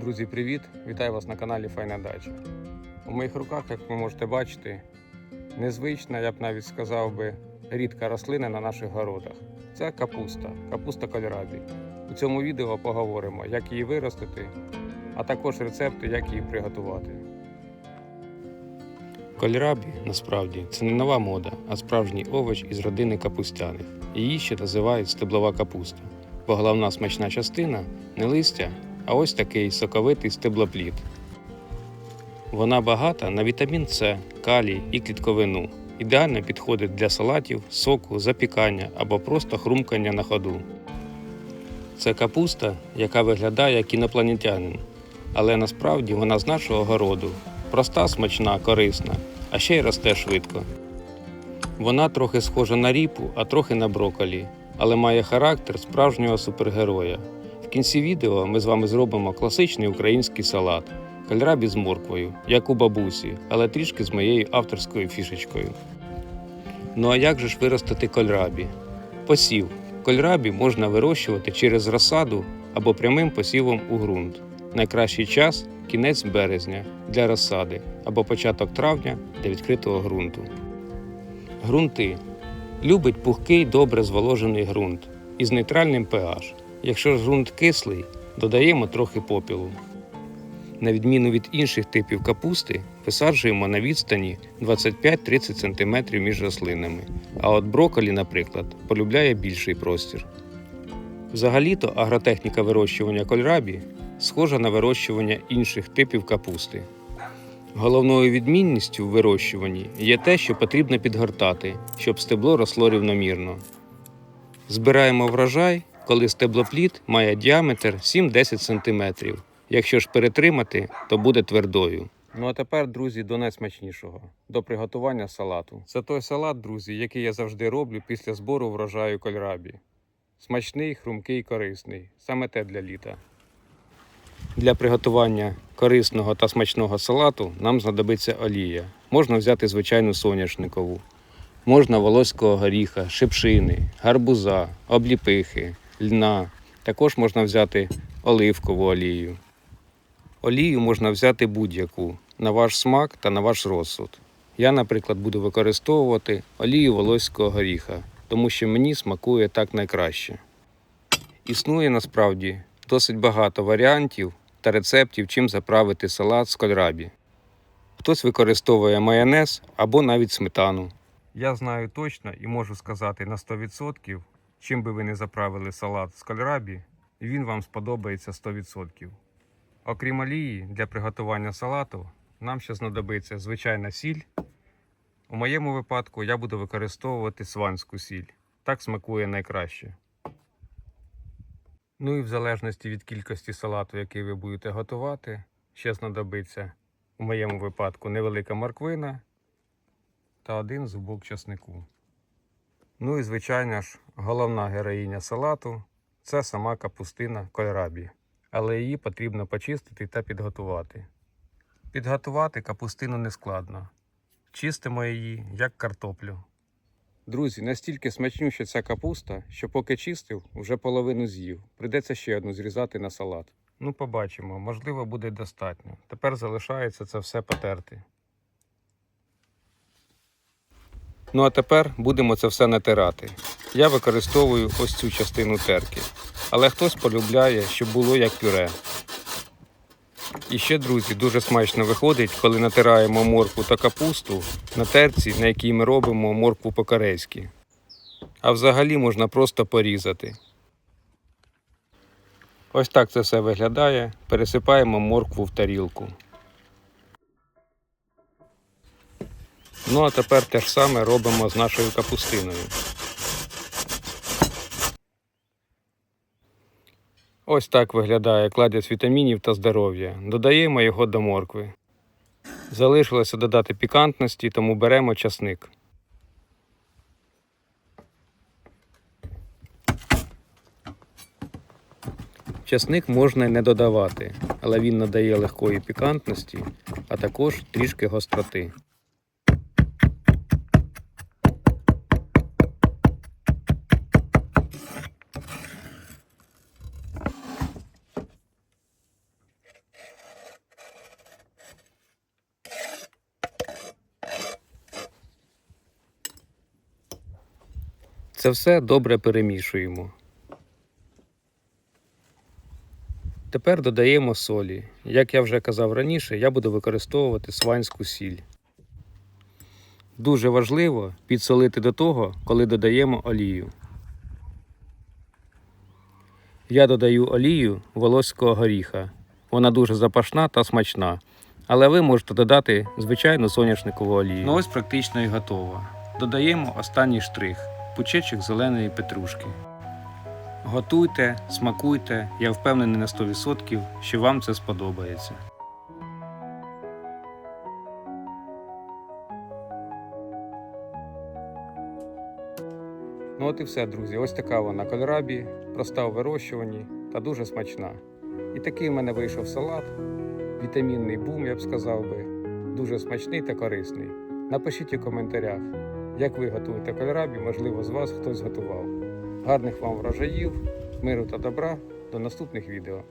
Друзі, привіт! Вітаю вас на каналі Файна Дача. У моїх руках, як ви можете бачити, незвична, я б навіть сказав би, рідка рослина на наших городах. Це капуста, капуста кольрабі. У цьому відео поговоримо, як її виростити, а також рецепти, як її приготувати. Кольрабі насправді це не нова мода, а справжній овоч із родини капустяних. Її ще називають стеблова капуста, бо головна смачна частина не листя, а ось такий соковитий стеблоплід. Вона багата на вітамін С, калій і клітковину. Ідеально підходить для салатів, соку, запікання або просто хрумкання на ходу. Це капуста, яка виглядає як інопланетянин, але насправді вона з нашого городу. Проста, смачна, корисна, а ще й росте швидко. Вона трохи схожа на ріпу, а трохи на броколі, але має характер справжнього супергероя. В кінці відео ми з вами зробимо класичний український салат кальрабі з морквою, як у бабусі, але трішки з моєю авторською фішечкою. Ну а як же ж виростити кольрабі? Посів. Кольрабі можна вирощувати через розсаду або прямим посівом у ґрунт. Найкращий час кінець березня для розсади або початок травня для відкритого ґрунту. Грунти. Любить пухкий, добре зволожений ґрунт із нейтральним pH. Якщо ґрунт кислий, додаємо трохи попілу. На відміну від інших типів капусти, висаджуємо на відстані 25-30 см між рослинами, а от брокколі, наприклад, полюбляє більший простір. Взагалі-то агротехніка вирощування кольрабі схожа на вирощування інших типів капусти. Головною відмінністю в вирощуванні є те, що потрібно підгортати, щоб стебло росло рівномірно. Збираємо врожай, коли стеблоплід має діаметр 7-10 см. Якщо ж перетримати, то буде твердою. Ну а тепер, друзі, до найсмачнішого до приготування салату. Це той салат, друзі, який я завжди роблю після збору врожаю кольрабі. Смачний, хрумкий, корисний. Саме те для літа. Для приготування корисного та смачного салату нам знадобиться олія. Можна взяти звичайну соняшникову, можна волоського горіха, шипшини, гарбуза, обліпихи, льна. Також можна взяти оливкову олію. Олію можна взяти будь-яку на ваш смак та на ваш розсуд. Я, наприклад, буду використовувати олію волоського горіха, тому що мені смакує так найкраще. Існує насправді досить багато варіантів та рецептів, чим заправити салат з кольрабі. Хтось використовує майонез або навіть сметану. Я знаю точно і можу сказати на 100%, чим би ви не заправили салат з кольрабі, він вам сподобається 100%. Окрім олії, для приготування салату нам ще знадобиться звичайна сіль. У моєму випадку я буду використовувати сванську сіль. Так смакує найкраще. Ну і в залежності від кількості салату, який ви будете готувати, ще знадобиться у моєму випадку невелика морквина та один зубок часнику. Ну і звичайно ж, головна героїня салату це сама капустина кольрабі але її потрібно почистити та підготувати. Підготувати капустину не складно. Чистимо її як картоплю. Друзі, настільки смачнюща ця капуста, що поки чистив, вже половину з'їв. Придеться ще одну зрізати на салат. Ну, побачимо, можливо, буде достатньо. Тепер залишається це все потерти. Ну а тепер будемо це все натирати. Я використовую ось цю частину терки, але хтось полюбляє, щоб було як пюре. І ще, друзі, дуже смачно виходить, коли натираємо моркву та капусту на терці, на якій ми робимо моркву по-корейськи. А взагалі можна просто порізати. Ось так це все виглядає. Пересипаємо моркву в тарілку. Ну а тепер те ж саме робимо з нашою капустиною. Ось так виглядає кладець вітамінів та здоров'я. Додаємо його до моркви. Залишилося додати пікантності, тому беремо часник. Часник можна не додавати, але він надає легкої пікантності, а також трішки гостроти. Це все добре перемішуємо. Тепер додаємо солі. Як я вже казав раніше, я буду використовувати сванську сіль. Дуже важливо підсолити до того, коли додаємо олію. Я додаю олію волоського горіха. Вона дуже запашна та смачна. Але ви можете додати звичайну соняшникову олію. Ну ось практично і готово. Додаємо останній штрих пучечок зеленої петрушки. Готуйте, смакуйте, я впевнений на 100%, що вам це сподобається. Ну от і все, друзі. Ось така вона кольрабі, проста у вирощуванні та дуже смачна. І такий в мене вийшов салат. Вітамінний бум, я б сказав би. Дуже смачний та корисний. Напишіть у коментарях, як ви готуєте кольрабі, можливо, з вас хтось готував. Гарних вам врожаїв, миру та добра. До наступних відео.